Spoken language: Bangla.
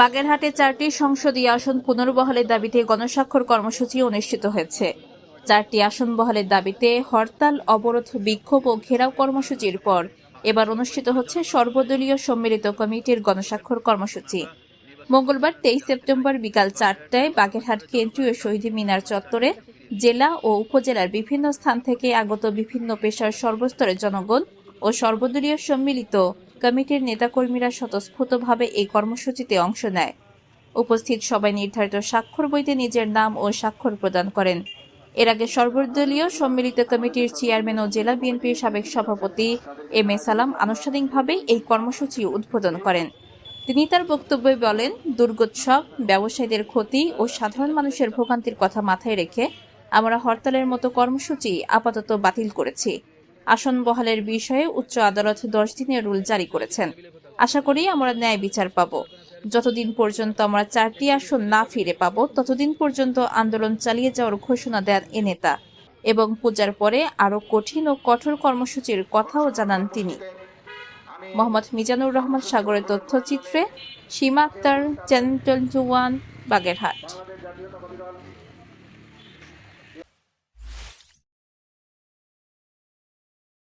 বাগেরহাটে চারটি সংসদীয় আসন পুনর্বহালের দাবিতে গণস্বাক্ষর কর্মসূচি অনুষ্ঠিত হয়েছে। চারটি আসন বহালের দাবিতে হরতাল, অবরোধ, বিক্ষোভ ও ঘেরাও কর্মসূচির পর এবার অনুষ্ঠিত হচ্ছে সর্বদলীয় সম্মিলিত কমিটির গণস্বাক্ষর কর্মসূচি। মঙ্গলবার তেইশ সেপ্টেম্বর বিকাল চারটায় বাগেরহাট কেন্দ্রীয় শহীদ মিনার চত্বরে জেলা ও উপজেলার বিভিন্ন স্থান থেকে আগত বিভিন্ন পেশার সর্বস্তরের জনগণ ও সর্বদলীয় সম্মিলিত কমিটির নেতাকর্মীরা স্বতঃস্ফূর্তভাবে এই কর্মসূচিতে অংশ নেয়। উপস্থিত সবাই নির্ধারিত স্বাক্ষর বইতে নিজের নাম ও স্বাক্ষর প্রদান করেন। এর আগে সর্বদলীয় সম্মিলিত কমিটির চেয়ারম্যান ও জেলা বিএনপির সাবেক সভাপতি এম এ সালাম আনুষ্ঠানিকভাবে এই কর্মসূচি উদ্বোধন করেন। তিনি তার বক্তব্যে বলেন, দুর্গোৎসব, ব্যবসায়ীদের ক্ষতি ও সাধারণ মানুষের ভোগান্তির কথা মাথায় রেখে আমরা হরতালের মতো কর্মসূচি আপাতত বাতিল করেছি। আসন বহালের বিষয়ে উচ্চ আদালত দশ দিনের রুল জারি করেছেন। আশা করি আমরা ন্যায় বিচার পাব। যতদিন পর্যন্ত আমরা চারটি আসন না ফিরে পাব, ততদিন পর্যন্ত আন্দোলন চালিয়ে যাওয়ার ঘোষণা দেন এ নেতা এবং পূজার পরে আরও কঠিন ও কঠোর কর্মসূচির কথাও জানান তিনি। মোহাম্মদ মিজানুর রহমান, সাগরের তথ্যচিত্রে Sima Akter, channel twenty one, Bagerhat.